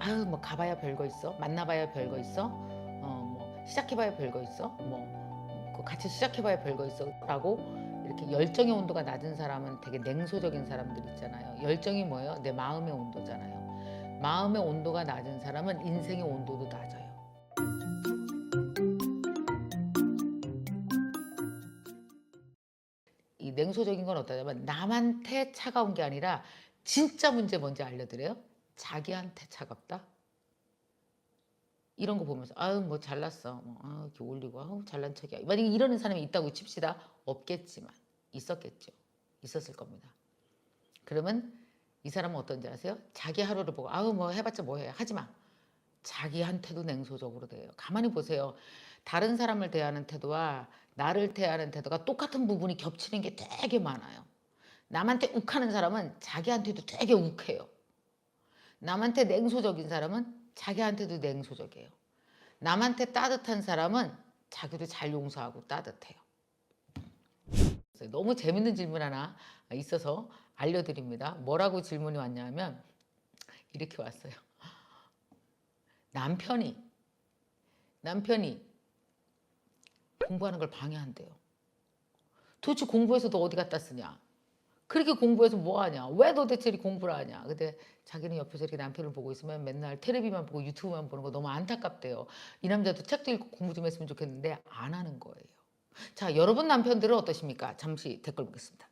아유 뭐 가봐야 별거 있어? 만나봐야 별거 있어? 어 뭐 시작해봐야 별거 있어? 뭐그 같이 시작해봐야 별거 있어라고 이렇게 열정의 온도가 낮은 사람은 되게 냉소적인 사람들 있잖아요. 열정이 뭐예요? 내 마음의 온도잖아요. 마음의 온도가 낮은 사람은 인생의 온도도 낮아요. 이 냉소적인 건 어떠냐면 남한테 차가운 게 아니라 진짜 문제 뭔지 알려드려요? 자기한테 차갑다. 이런 거 보면서 아유 뭐 잘났어, 뭐 아, 이렇게 올리고 아우 잘난 척이야. 만약에 이러는 사람이 있다고 칩시다. 없겠지만 있었겠죠. 있었을 겁니다. 그러면 이 사람은 어떤지 아세요? 자기 하루를 보고 아우 뭐 해봤자 뭐해 하지 마. 자기한테도 냉소적으로 돼요. 가만히 보세요. 다른 사람을 대하는 태도와 나를 대하는 태도가 똑같은 부분이 겹치는 게 되게 많아요. 남한테 욱하는 사람은 자기한테도 되게 욱해요. 남한테 냉소적인 사람은 자기한테도 냉소적이에요. 남한테 따뜻한 사람은 자기도 잘 용서하고 따뜻해요. 너무 재밌는 질문 하나 있어서 알려드립니다. 뭐라고 질문이 왔냐면 이렇게 왔어요. 남편이 남편이 공부하는 걸 방해한대요. 도대체 공부해서 너 어디 갔다 쓰냐? 그렇게 공부해서 뭐 하냐? 왜 도대체 공부를 하냐? 근데 자기는 옆에서 이렇게 남편을 보고 있으면 맨날 텔레비만 보고 유튜브만 보는 거 너무 안타깝대요. 이 남자도 책도 읽고 공부 좀 했으면 좋겠는데 안 하는 거예요. 자, 여러분 남편들은 어떠십니까? 잠시 댓글 보겠습니다.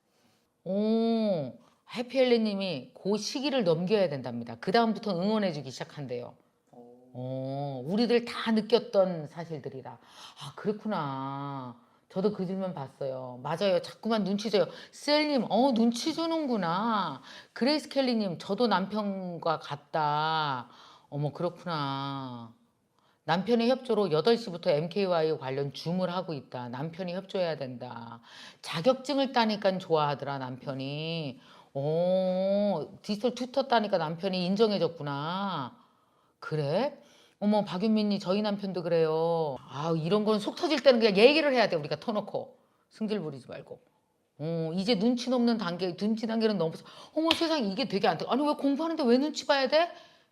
오, 해피엘리 님이 그 시기를 넘겨야 된답니다. 그 다음부터 응원해주기 시작한대요. 어, 우리들 다 느꼈던 사실들이라. 아, 그렇구나. 저도 그 질문 봤어요. 맞아요. 자꾸만 눈치 줘요. 셀님, 어, 눈치 주는구나. 그레이스 켈리님, 저도 남편과 같다. 어머, 그렇구나. 남편의 협조로 8시부터 MKY 관련 줌을 하고 있다. 남편이 협조해야 된다. 자격증을 따니까 좋아하더라, 남편이. 오, 디지털 튜터 따니까 남편이 인정해줬구나. 그래? 어머 박윤민이 저희 남편도 그래요. 아 이런 거는 속 터질 때는 그냥 얘기를 해야 돼 우리가 터놓고 승질 부리지 말고. 어 이제 눈치 넘는 단계 눈치 단계는 넘어서 어머 세상 이게 되게 안 돼. 아니 왜 공부하는데 왜 눈치 봐야 돼?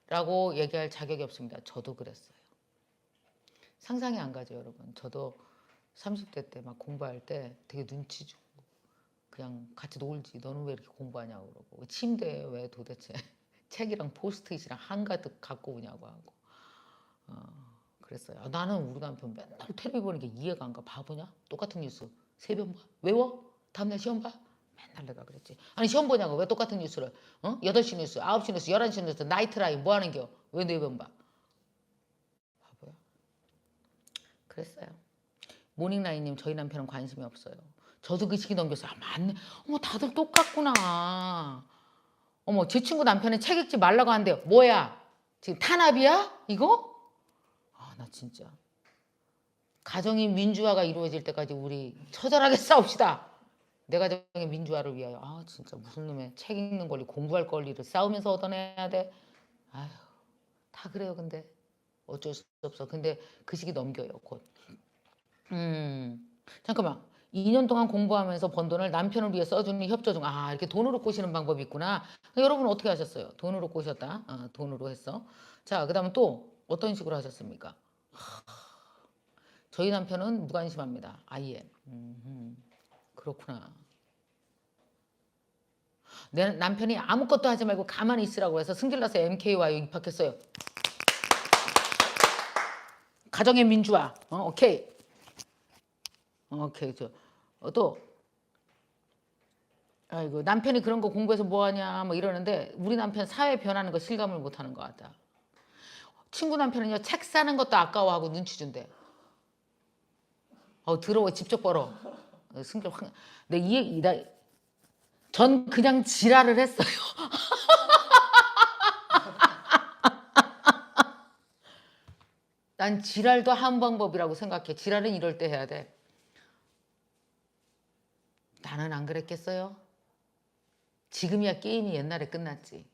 라고 얘기할 자격이 없습니다. 저도 그랬어요. 상상이 안 가죠 여러분. 저도 30대 때 막 공부할 때 되게 눈치 주고 그냥 같이 놀지. 너는 왜 이렇게 공부하냐고 그러고 침대에 왜 도대체 책이랑 포스트잇이랑 한가득 갖고 오냐고 하고 어, 그랬어요. 아, 나는 우리 남편 맨날 텔레비 보는 게 이해가 안 가. 바보냐? 똑같은 뉴스 세번 봐. 외워? 다음날 시험 봐? 맨날 내가 그랬지. 아니 시험 보냐고 왜 똑같은 뉴스를 어? 8시 뉴스, 9시 뉴스, 11시 뉴스, 나이트라인 뭐 하는 겨? 왜 네번 봐? 바보야. 그랬어요. 모닝라인님 저희 남편은 관심이 없어요. 저도 그 시기 넘겼어요. 아 맞네. 어머 다들 똑같구나. 어머 제 친구 남편은 책 읽지 말라고 한대요. 뭐야? 지금 탄압이야? 이거? 아나 진짜 가정이 민주화가 이루어질 때까지 우리 처절하게 싸웁시다. 내 가정의 민주화를 위하여. 아 진짜 무슨 놈의 책 읽는 권리, 공부할 권리를 싸우면서 얻어내야 돼. 아휴 다 그래요. 근데 어쩔 수 없어. 근데 그 시기 넘겨요. 곧. 음 잠깐만. 2년 동안 공부하면서 번 돈을 남편을 위해 써주는 협조 중. 아, 이렇게 돈으로 꼬시는 방법이 있구나. 여러분 어떻게 하셨어요? 돈으로 꼬셨다. 아, 돈으로 했어. 자, 그 다음에 또 어떤 식으로 하셨습니까? 하, 저희 남편은 무관심합니다. 아예. 음흠, 그렇구나. 내 남편이 아무것도 하지 말고 가만히 있으라고 해서 승질나서 MKY 입학했어요. 가정의 민주화. 어, 오케이. 오케이 저 어, 또 아이고 남편이 그런 거 공부해서 뭐하냐 뭐 이러는데 우리 남편 사회 변하는 거 실감을 못하는 것 같다. 친구 남편은요 책 사는 것도 아까워하고 눈치 준대. 어 더러워 직접 벌어. 어, 승질 확. 내이 얘기 나전 그냥 지랄을 했어요. 난 지랄도 한 방법이라고 생각해. 지랄은 이럴 때 해야 돼. 나는 안 그랬겠어요? 지금이야 게임이 옛날에 끝났지.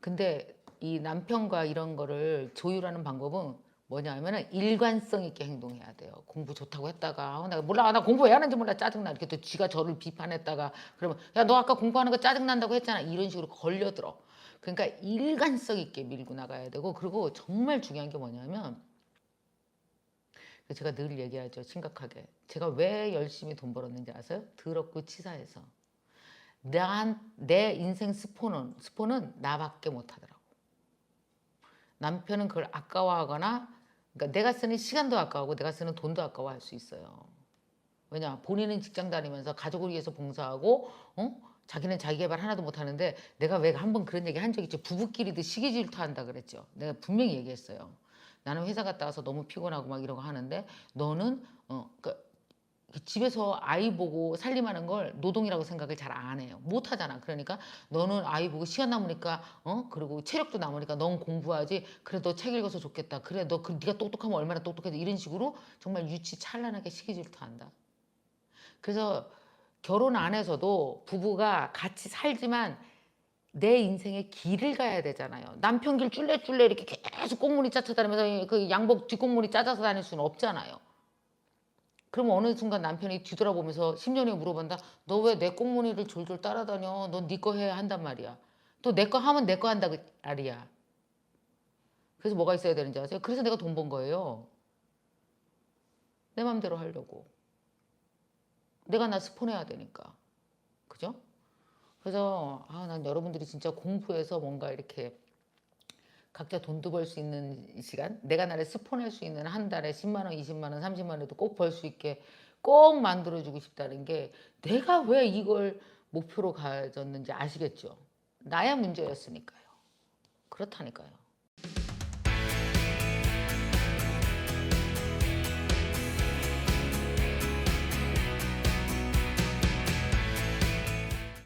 근데 이 남편과 이런 거를 조율하는 방법은 뭐냐 하면은 일관성 있게 행동해야 돼요. 공부 좋다고 했다가 어, 내가 몰라 나 공부 왜 하는지 몰라 짜증나 이렇게 또 쥐가 저를 비판했다가 그러면 야 너 아까 공부하는 거 짜증난다고 했잖아 이런 식으로 걸려들어. 그러니까 일관성 있게 밀고 나가야 되고 그리고 정말 중요한 게 뭐냐면 제가 늘 얘기하죠 심각하게 제가 왜 열심히 돈 벌었는지 아세요? 더럽고 치사해서 난, 내 인생 스포는 스포는 나밖에 못하더라고 남편은 그걸 아까워하거나 그러니까 내가 쓰는 시간도 아까워하고 내가 쓰는 돈도 아까워할 수 있어요. 왜냐 본인은 직장 다니면서 가족을 위해서 봉사하고 어? 자기는 자기 개발 하나도 못하는데 내가 왜 한 번 그런 얘기 한 적 있죠 부부끼리도 시기 질투한다 그랬죠. 내가 분명히 얘기했어요. 나는 회사 갔다 와서 너무 피곤하고 막 이러고 하는데 너는 어, 그 집에서 아이 보고 살림하는 걸 노동이라고 생각을 잘 안 해요. 못 하잖아. 그러니까 너는 아이 보고 시간 남으니까 어 그리고 체력도 남으니까 넌 공부하지. 그래 너 책 읽어서 좋겠다. 그래 너 그 네가 똑똑하면 얼마나 똑똑해. 이런 식으로 정말 유치 찬란하게 시기 질투한다. 그래서 결혼 안에서도 부부가 같이 살지만 내 인생의 길을 가야 되잖아요. 남편 길 쫄래쫄래 이렇게 계속 꽁무니 짜쳐다니면서 그 양복 뒷꽁무니 짜져서 다닐 수는 없잖아요. 그럼 어느 순간 남편이 뒤돌아보면서 10년 후에 물어본다. 너 왜 내 꽁무니를 졸졸 따라다녀? 너네거 해야 한단 말이야. 또 내 거 하면 내 거 한다 그 말이야. 그래서 뭐가 있어야 되는지 아세요? 그래서 내가 돈 번 거예요. 내 맘대로 하려고. 내가 나 스폰해야 되니까. 그죠? 그래서 아, 난 여러분들이 진짜 공부해서 뭔가 이렇게 각자 돈도 벌 수 있는 시간, 내가 나를 스폰할 수 있는 한 달에 10만 원, 20만 원, 30만 원도 꼭 벌 수 있게 꼭 만들어주고 싶다는 게 내가 왜 이걸 목표로 가졌는지 아시겠죠? 나야 문제였으니까요. 그렇다니까요.